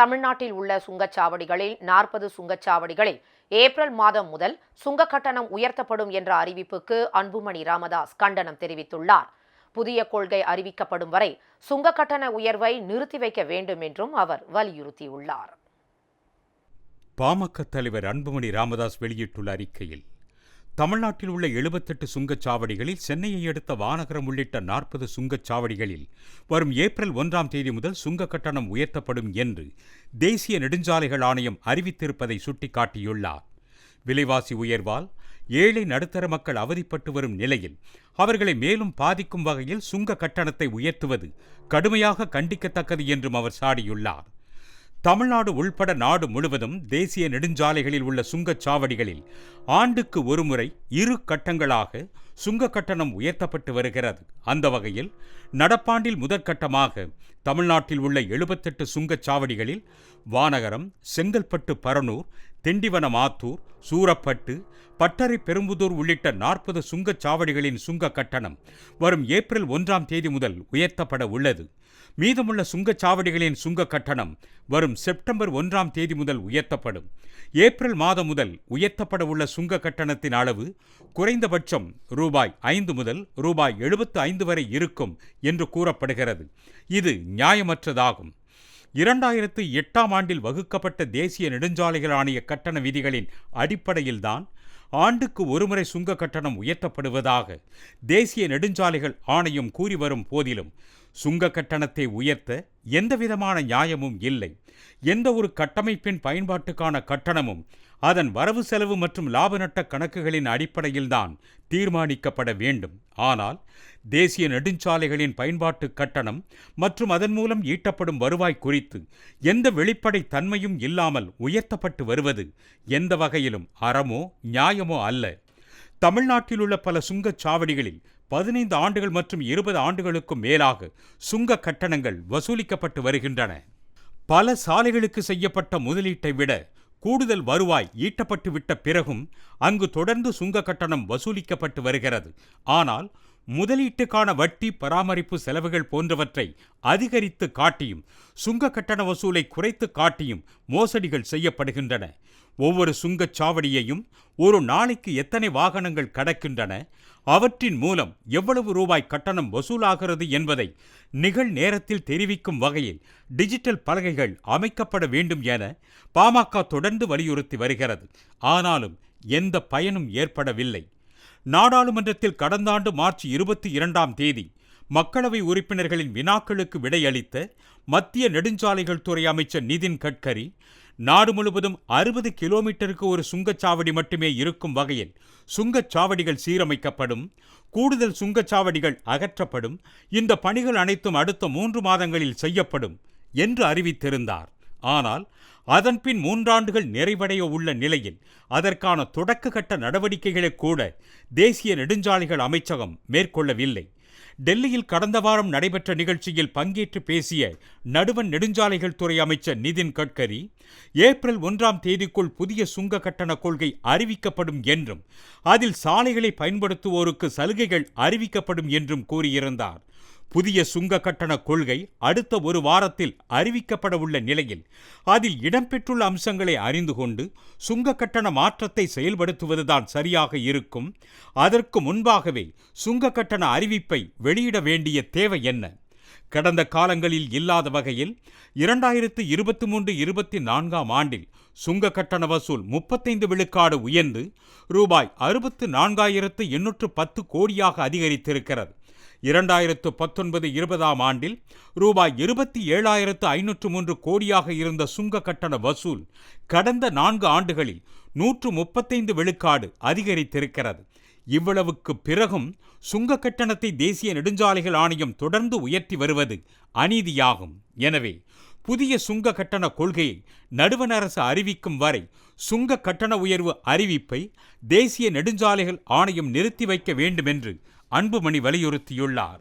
தமிழ்நாட்டில் உள்ள சுங்கச்சாவடிகளில் நாற்பது சுங்கச்சாவடிகளில் ஏப்ரல் மாதம் முதல் சுங்க கட்டணம் உயர்த்தப்படும் என்ற அறிவிப்புக்கு அன்புமணி ராமதாஸ் கண்டனம் தெரிவித்துள்ளார். புதிய கொள்கை அறிவிக்கப்படும் வரை சுங்க கட்டண உயர்வை நிறுத்தி வைக்க வேண்டும் என்றும் அவர் வலியுறுத்தியுள்ளார். பாமக தலைவர் அன்புமணி ராமதாஸ் வெளியிட்டுள்ள அறிக்கையில் தமிழ்நாட்டில் உள்ள எழுபத்தெட்டு சுங்கச்சாவடிகளில் சென்னையை அடுத்த வானகரம் உள்ளிட்ட நாற்பது சுங்கச்சாவடிகளில் வரும் ஏப்ரல் ஒன்றாம் தேதி முதல் சுங்க கட்டணம் உயர்த்தப்படும் என்று தேசிய நெடுஞ்சாலைகள் ஆணையம் அறிவித்திருப்பதை சுட்டிக்காட்டியுள்ளார். விலைவாசி உயர்வால் ஏழை நடுத்தர மக்கள் அவதிப்பட்டு வரும் நிலையில் அவர்களை மேலும் பாதிக்கும் வகையில் சுங்க கட்டணத்தை உயர்த்துவது கடுமையாக கண்டிக்கத்தக்கது என்றும் அவர் சாடியுள்ளார். தமிழ்நாடு உள்பட நாடு முழுவதும் தேசிய நெடுஞ்சாலைகளில் உள்ள சுங்கச்சாவடிகளில் ஆண்டுக்கு ஒருமுறை இரு கட்டங்களாக சுங்க கட்டணம் உயர்த்தப்பட்டு வருகிறது. அந்த வகையில் நடப்பாண்டில் முதற்கட்டமாக தமிழ்நாட்டில் உள்ள எழுபத்தெட்டு சுங்கச்சாவடிகளில் வானகரம் செங்கல்பட்டு பரனூர் திண்டிவனம் ஆத்தூர் சூரப்பட்டு பட்டறை பெரும்புதூர் உள்ளிட்ட நாற்பது சுங்கச்சாவடிகளின் சுங்க கட்டணம் வரும் ஏப்ரல் ஒன்றாம் தேதி முதல் உயர்த்தப்பட உள்ளது. மீதமுள்ள சுங்கச்சாவடிகளின் சுங்க கட்டணம் வரும் செப்டம்பர் ஒன்றாம் தேதி முதல் உயர்த்தப்படும். ஏப்ரல் மாதம் முதல் உயர்த்தப்பட உள்ள சுங்க கட்டணத்தின் அளவு குறைந்தபட்சம் ரூபாய் ஐந்து முதல் ரூபாய் எழுபத்து ஐந்து வரை இருக்கும் என்று கூறப்படுகிறது. இது நியாயமற்றதாகும். இரண்டாயிரத்து எட்டாம் ஆண்டில் வகுக்கப்பட்ட தேசிய நெடுஞ்சாலைகள் ஆணைய கட்டண விதிகளின் அடிப்படையில்தான் ஆண்டுக்கு ஒருமுறை சுங்க கட்டணம் உயர்த்தப்படுவதாக தேசிய நெடுஞ்சாலைகள் ஆணையம் கூறி வரும் போதிலும் சுங்க கட்டணத்தை உயர்த்த எந்தவிதமான நியாயமும் இல்லை. எந்த ஒரு கட்டமைப்பின் பயன்பாட்டுக்கான கட்டணமும் அதன் வரவு செலவு மற்றும் லாப நட்ட கணக்குகளின் அடிப்படையில்தான் தீர்மானிக்கப்பட வேண்டும். ஆனால் தேசிய நெடுஞ்சாலைகளின் பயன்பாட்டு கட்டணம் மற்றும் அதன் மூலம் ஈட்டப்படும் வருவாய் குறித்து எந்த வெளிப்படை தன்மையும் இல்லாமல் உயர்த்தப்பட்டு வருவது எந்த வகையிலும் அறமோ நியாயமோ அல்ல. தமிழ்நாட்டிலுள்ள பல சுங்கச்சாவடிகளில் பதினைந்து ஆண்டுகள் மற்றும் இருபது ஆண்டுகளுக்கும் மேலாக சுங்க கட்டணங்கள் வசூலிக்கப்பட்டு வருகின்றன. பல சாலைகளுக்கு செய்யப்பட்ட முதலீட்டை விட கூடுதல் வருவாய் ஈட்டப்பட்டு விட்ட பிறகும் அங்கு தொடர்ந்து சுங்க கட்டணம் வசூலிக்கப்பட்டு வருகிறது. ஆனால் முதலீட்டுக்கான வட்டி பராமரிப்பு செலவுகள் போன்றவற்றை அதிகரித்து காட்டியும் சுங்க கட்டண வசூலை குறைத்து காட்டியும் மோசடிகள் செய்யப்படுகின்றன. ஒவ்வொரு சுங்கச் சாவடியையும் ஒரு நாளைக்கு எத்தனை வாகனங்கள் கடக்கின்றன அவற்றின் மூலம் எவ்வளவு ரூபாய் கட்டணம் வசூலாகிறது என்பதை நிகழ் நேரத்தில் தெரிவிக்கும் வகையில் டிஜிட்டல் பலகைகள் அமைக்கப்பட வேண்டும் என பாமக தொடர்ந்து வலியுறுத்தி வருகிறது. ஆனாலும் எந்த பயனும் ஏற்படவில்லை. நாடாளுமன்றத்தில் கடந்த ஆண்டு மார்ச் இருபத்தி இரண்டாம் தேதி மக்களவை உறுப்பினர்களின் வினாக்களுக்கு விடையளித்த மத்திய நெடுஞ்சாலைகள் துறை அமைச்சர் நிதின் கட்கரி நாடு முழுவதும் அறுபது கிலோமீட்டருக்கு ஒரு சுங்கச்சாவடி மட்டுமே இருக்கும் வகையில் சுங்கச்சாவடிகள் சீரமைக்கப்படும் கூடுதல் சுங்கச்சாவடிகள் அகற்றப்படும் இந்த பணிகள் அனைத்தும் அடுத்த மூன்று மாதங்களில் செய்யப்படும் என்று அறிவித்திருந்தார். ஆனால் அதன்பின் மூன்றாண்டுகள் நிறைவடைய உள்ள நிலையில் அதற்கான தொடக்க கட்ட நடவடிக்கைகளை கூட தேசிய நெடுஞ்சாலைகள் அமைச்சகம் மேற்கொள்ளவில்லை. டெல்லியில் கடந்த வாரம் நடைபெற்ற நிகழ்ச்சியில் பங்கேற்று பேசிய நடுவன் நெடுஞ்சாலைகள் துறை அமைச்சர் நிதின் கட்கரி ஏப்ரல் ஒன்றாம் தேதிக்குள் புதிய சுங்க கட்டண கொள்கை அறிவிக்கப்படும் என்றும் அதில் சாலைகளை பயன்படுத்துவோருக்கு சலுகைகள் அறிவிக்கப்படும் என்றும் கூறியிருந்தார். புதிய சுங்க கட்டண கொள்கை அடுத்த ஒரு வாரத்தில் அறிவிக்கப்பட உள்ள நிலையில் அதில் இடம்பெற்றுள்ள அம்சங்களை அறிந்து கொண்டு சுங்க கட்டண மாற்றத்தை செயல்படுத்துவதுதான் சரியாக இருக்கும். அதற்கு முன்பாகவே சுங்க கட்டண அறிவிப்பை வெளியிட வேண்டிய தேவை என்ன? கடந்த காலங்களில் இல்லாத வகையில் இரண்டாயிரத்து இருபத்தி மூன்று இருபத்தி நான்காம் ஆண்டில் சுங்க கட்டண வசூல் முப்பத்தைந்து விழுக்காடு உயர்ந்து ரூபாய் அறுபத்து நான்காயிரத்து எண்ணூற்று பத்து கோடியாக அதிகரித்திருக்கிறது. இரண்டாயிரத்து பத்தொன்பது இருபதாம் ஆண்டில் ரூபாய் இருபத்தி ஏழாயிரத்து ஐநூற்று மூன்று கோடியாக இருந்த சுங்க கட்டண வசூல் கடந்த நான்கு ஆண்டுகளில் நூற்று முப்பத்தைந்து விழுக்காடு அதிகரித்திருக்கிறது. இவ்வளவுக்கு பிறகும் சுங்க கட்டணத்தை தேசிய நெடுஞ்சாலைகள் ஆணையம் தொடர்ந்து உயர்த்தி வருவது அநீதியாகும். எனவே புதிய சுங்க கட்டண கொள்கையை நடுவண் அரசு அறிவிக்கும் வரை சுங்க கட்டண உயர்வு அறிவிப்பை தேசிய நெடுஞ்சாலைகள் ஆணையம் நிறுத்தி வைக்க வேண்டும் என்று அன்புமணி வலியுறுத்தியுள்ளார்.